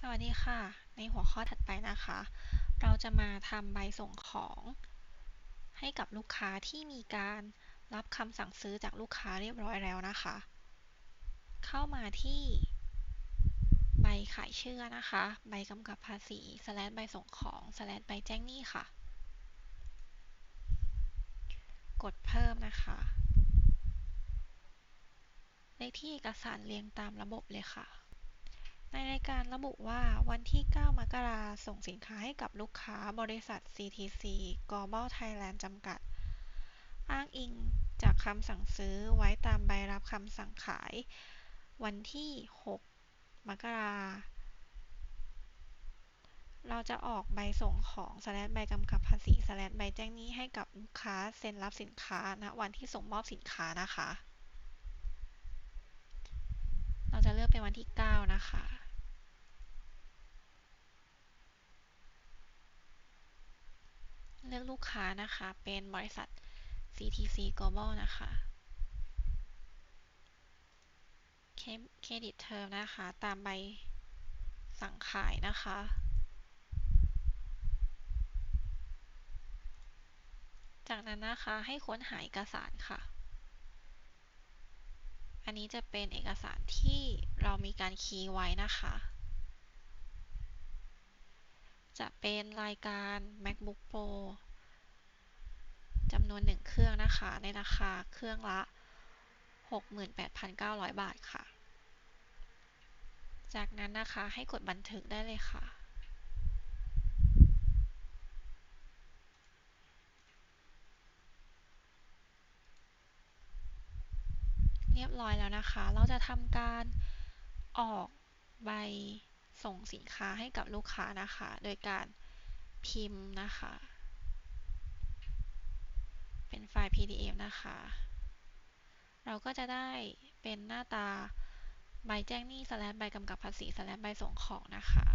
สวัสดีค่ะ ในหัวข้อถัดไปนะคะ เราจะมาทำใบส่งของ ให้กับลูกค้าที่มีการรับคำสั่งซื้อจากลูกค้าเรียบร้อยแล้วนะคะ เข้ามาที่ ใบขายเชื่อนะคะ ใบกำกับภาษีสแลใบส่งของสแลใบแจ้งหนี้ค่ะ กดเพิ่มนะคะเลขที่เอกสารเรียงตามระบบเลยค่ะ ในรายการระบุว่าวันที่ 9 มกราคมส่งสินค้าให้กับลูกค้าบริษัท CTC Global Thailand จำกัด อ้างอิงจากคำสั่งซื้อไว้ตามใบรับคำสั่งขาย วันที่ 6 มกราคมเราจะออกใบส่งของสแลใบกำกับภาษีสแลใบแจ้งหนี้ให้กับลูกค้าเซ็นรับสินค้าณวันที่ส่งมอบสินค้านะคะ เราจะเลือกเป็นวันที่ 9 นะคะ เลือกลูกค้านะคะ เป็นบริษัท CTC Global นะคะเครดิตเทอมนะคะ ตามใบสั่งขายนะคะ จากนั้นนะคะให้ค้นหาเอกสารค่ะ นี้จะเป็นเอกสารที่เรามีการคีย์ไว้นะคะ จะเป็นรายการ MacBook Pro จำนวน 1 เครื่องนะคะ ในราคาเครื่องละ 68,900 บาทค่ะ จากนั้นนะคะให้กดบันทึกได้เลยค่ะ เรียบร้อยแล้วนะคะ เราจะทำการออกใบส่งสินค้าให้กับลูกค้านะคะ โดยการพิมพ์นะคะ เป็นไฟล์ PDF นะคะ เราก็จะได้เป็นหน้าตาใบแจ้งหนี้สแลใบกำกับภาษีสแลใบส่งของนะคะ